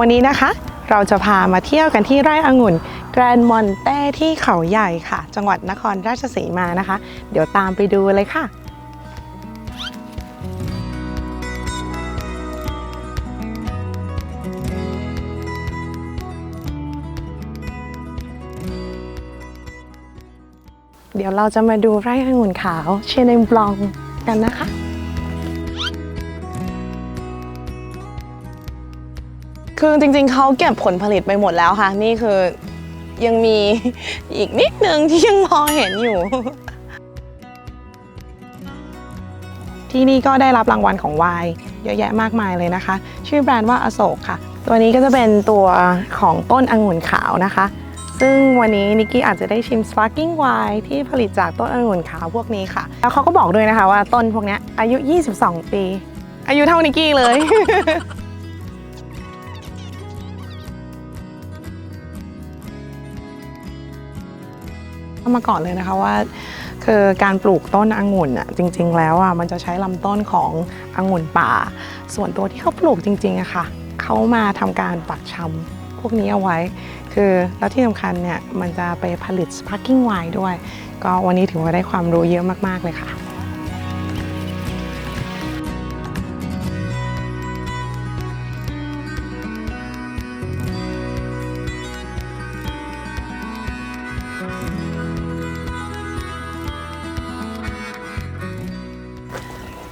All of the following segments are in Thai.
วันนี้นะคะ เราจะพามาเที่ยวกันที่ไร่องุ่นแกรนมอนเต้ที่เขาใหญ่ค่ะ จังหวัดนครราชสีมานะคะ เดี๋ยวตามไปดูเลยค่ะเดี๋ยวเราจะมาดูไร่องุ่นขาวเชนเนมบลองกันนะคะ คือจริงๆเขาเก็บผลผลิตไปหมดแล้วค่ะ นี่คือยังมีอีกนิดนึงที่ยังพอเห็นอยู่ ที่นี่ก็ได้รับรางวัลของวายเยอะแยะมากมายเลยนะคะ ชื่อแบรนด์ว่าอโศกค่ะ ตัวนี้ก็จะเป็นตัวของต้นองุ่นขาวนะคะ ซึ่งวันนี้นิกกี้อาจจะได้ชิม sparkling Wine ที่ผลิตจากต้นองุ่นขาวพวกนี้ค่ะ แล้วเขาก็บอกด้วยนะคะว่าต้นพวกนี้อายุ 22 ปี อายุเท่านิกกี้เลย มาก่อนเลยนะคะว่า คือการปลูกต้นองุ่นอะจริง ๆ แล้วอะมันจะใช้ลำต้นขององุ่นป่า ส่วนตัวที่เขาปลูกจริงๆอะค่ะเขามาทำการปักชำพวกนี้เอาไว้ คือแล้วที่สำคัญเนี่ยมันจะไปผลิตสปาร์กิ้งไวน์ด้วย ก็วันนี้ถือว่าได้ความรู้เยอะมากๆเลยค่ะ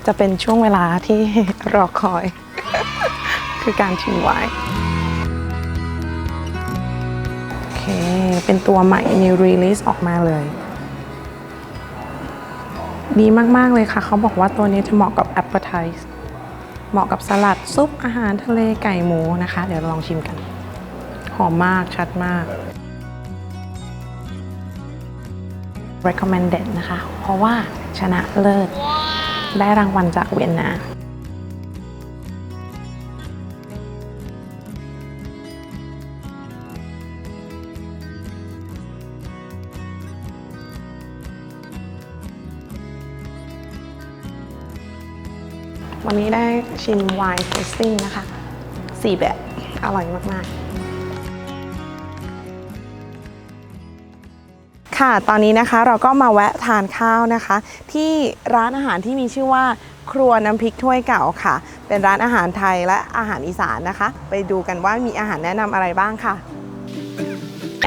จะเป็นช่วงเวลาที่รอคอย คือการชิมไวน์โอเค เป็นตัวใหม่ new release ออกมาเลย ดีมาก ๆ เลยค่ะ เขาบอกว่าตัวนี้จะเหมาะกับ appetize เหมาะกับสลัดซุปอาหารทะเลไก่หมูนะคะ เดี๋ยวลองชิมกัน หอมมากชัดมาก recommended นะคะ เพราะว่าชนะเลิศ ได้รางวัลจากเวียนนาวันนี้ได้ชิมไวน์เทสติ้งนะคะ 4 แบบ อร่อยมาก ๆ ค่ะ ตอนนี้นะคะเราก็มาแวะทานข้าวนะคะ ที่ร้านอาหารที่มีชื่อว่า ครัวน้ำพริกถ้วยเก่าค่ะ เป็นร้านอาหารไทยและอาหารอีสานนะคะ ไปดูกันว่ามีอาหารแนะนำอะไรบ้างค่ะ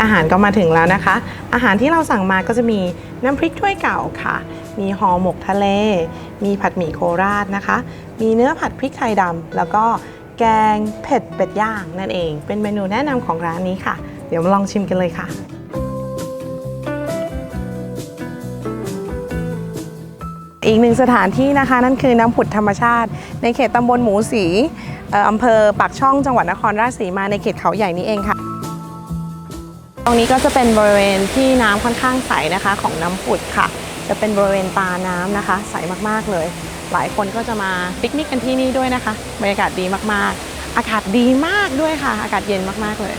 อาหารก็มาถึงแล้วนะคะ อาหารที่เราสั่งมาก็จะมีน้ำพริกถ้วยเก่าค่ะ มีห่อหมกทะเล มีผัดหมี่โคราชนะคะ มีเนื้อผัดพริกไทยดำแล้วก็แกงเผ็ดเป็ดย่างนั่นเอง เป็นเมนูแนะนำของร้านนี้ค่ะ เดี๋ยวมาลองชิมกันเลยค่ะ อีกหนึ่งสถานที่นะคะนั่นคือน้ำผุดธรรมชาติ ในเขตตำบลหมูสีเอ่ออำเภอปากช่องจังหวัดนครราชสีมาในเขตเขาใหญ่นี้เองค่ะ ตรงนี้ก็จะเป็นบริเวณที่น้ำค่อนข้างใสนะคะของน้ำผุดค่ะ จะเป็นบริเวณตาน้ำนะคะ ใสมากๆเลย หลายคนก็จะมาปิกนิกกันที่นี่ด้วยนะคะบรรยากาศดีมากๆ อากาศดีมากด้วยค่ะ อากาศเย็นมากๆเลย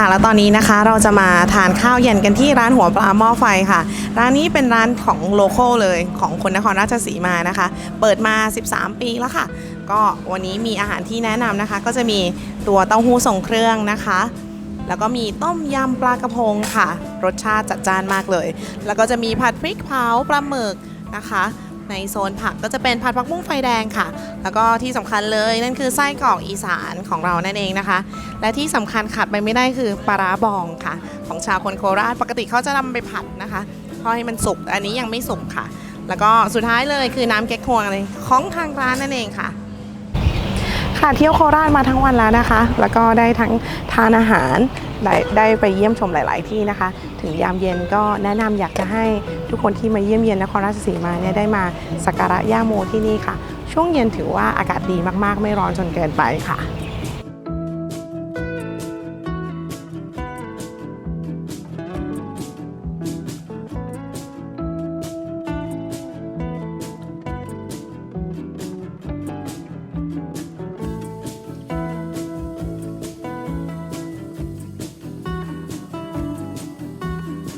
ค่ะ แล้วตอนนี้นะคะเราจะมาทานข้าวเย็นกันที่ร้านหัวปลาหม้อไฟค่ะ ร้านนี้เป็นร้านของโลโก้เลยของคนนครราชสีมานะคะ เปิดมา 13 ปีแล้วค่ะ ก็วันนี้มีอาหารที่แนะนำนะคะ ก็จะมีตัวเต้าหู้ทรงเครื่องนะคะ แล้วก็มีต้มยำปลากระพงค่ะ รสชาติจัดจ้านมากเลย แล้วก็จะมีผัดพริกเผาปลาหมึกนะคะ ในโซนผักก็จะเป็นผัดผักบุ้งไฟแดงค่ะ แล้วก็ที่สำคัญเลยนั่นคือไส้กรอกอีสานของเรานั่นเองนะคะ และที่สำคัญขาดไปไม่ได้คือปลาร้าบองค่ะ ของชาวคนโคราชปกติเขาจะนำไปผัดนะคะเพราะให้มันสุกอันนี้ยังไม่สุกค่ะ แล้วก็สุดท้ายเลยคือน้ำเก๊กฮวงเลยของทางร้านนั่นเองค่ะค่ะเที่ยวโคราชมาทั้งวันแล้วนะคะ แล้วก็ได้ทั้งทานอาหาร ได้ไปเยี่ยมชมหลาย ๆ ที่นะคะ ถึงยามเย็นก็แนะนำอยากจะให้ทุกคนที่มาเยี่ยมเยียนนครราชสีมาเนี่ยได้มาสักการะย่าโมที่นี่ค่ะ ช่วงเย็นถือว่าอากาศดีมาก ๆ ไม่ร้อนจนเกินไปค่ะ